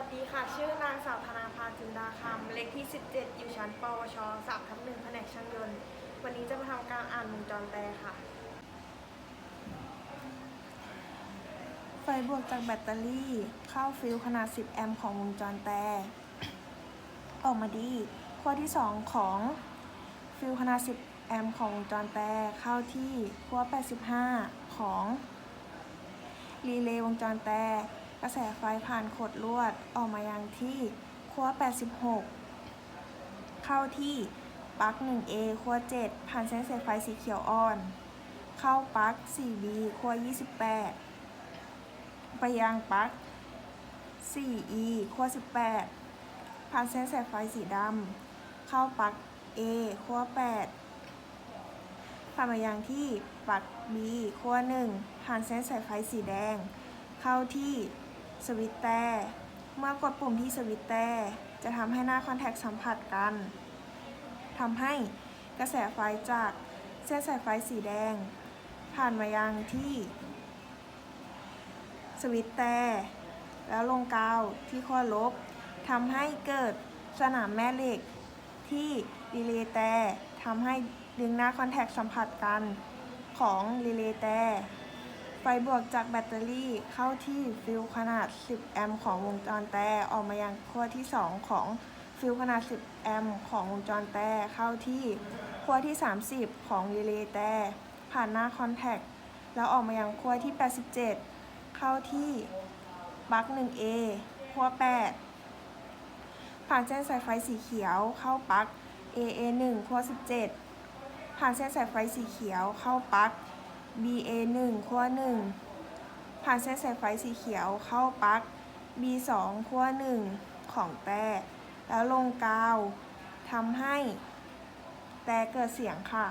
วัสดีค่ะ ชื่อนางสาวธนาภาจินดาคำเลขที่ 17 อยู่ชั้นปวช3ทับ1แผนกช่างยนต์ วันนี้จะมาทำการอ่านวงจรแปรค่ะ ไฟบวกจากแบตเตอรี่ เข้าฟิลขนาด 10 แอมป์ของวงจรแปรออกมาดีขั้วที่ 2 ของฟิลขนาด 10 แอมป์ของวงจรแปรเข้าที่ขั้ว85 ของรีเลย์วงจรแปร กระแสไฟผ่านขดลวดออกมายังที่ขั้ว86 เข้าที่ปลั๊ก 1A ขั้ว7 ผ่านเส้นสายไฟสีเขียวอ่อน เข้าปลั๊ก 4B ขั้ว28 ไปยังปลั๊ก 4E ขั้ว18 ผ่านเส้นสายไฟสีดำ เข้าปลั๊ก A ขั้ว8ผ่านมายังที่ปลั๊ก B ขั้ว1ผ่านเส้นสายไฟสีแดง เข้าที่ สวิตช์แต่ เมื่อกดปุ่มที่สวิตช์แต่ จะทำให้หน้าคอนแทคสัมผัสกันทำให้กระแสไฟจากเส้นสายไฟสีแดง ผ่านมายังที่ สวิตช์แต่แล้วลงกาวที่ขั้วลบทำให้เกิดสนามแม่เหล็ก ที่รีเลย์แต่ทำให้ดึงหน้าคอนแทคสัมผัสกันของรีเลย์แต่ บวกจากแบตเตอรี่เข้าที่ฟิลขนาด 10 แอมป์ของวงจรแต่ออกมายังขั้วที่ 2 ของฟิลขนาด 10 แอมป์ของวงจรแต่เข้าที่ขั้วที่ 30 ของรีเลย์แต่ผ่านหน้าคอนแทคแล้วออกมายังขั้วที่ 87 เข้าที่ปลั๊ก 1A ขั้ว 8 ผ่านเส้นสายไฟสีเขียวเข้าปลั๊ก AA1 ขั้ว 17 ผ่านเส้นสายไฟสีเขียวเข้าปลั๊ก BA 1 ขั้ว1ผ่านเส้นสายไฟสีเขียวเข้าปลั๊ก B 2 ขั้ว1ของแต่แล้วลงกาวทำให้แต่เกิดเสียงค่ะ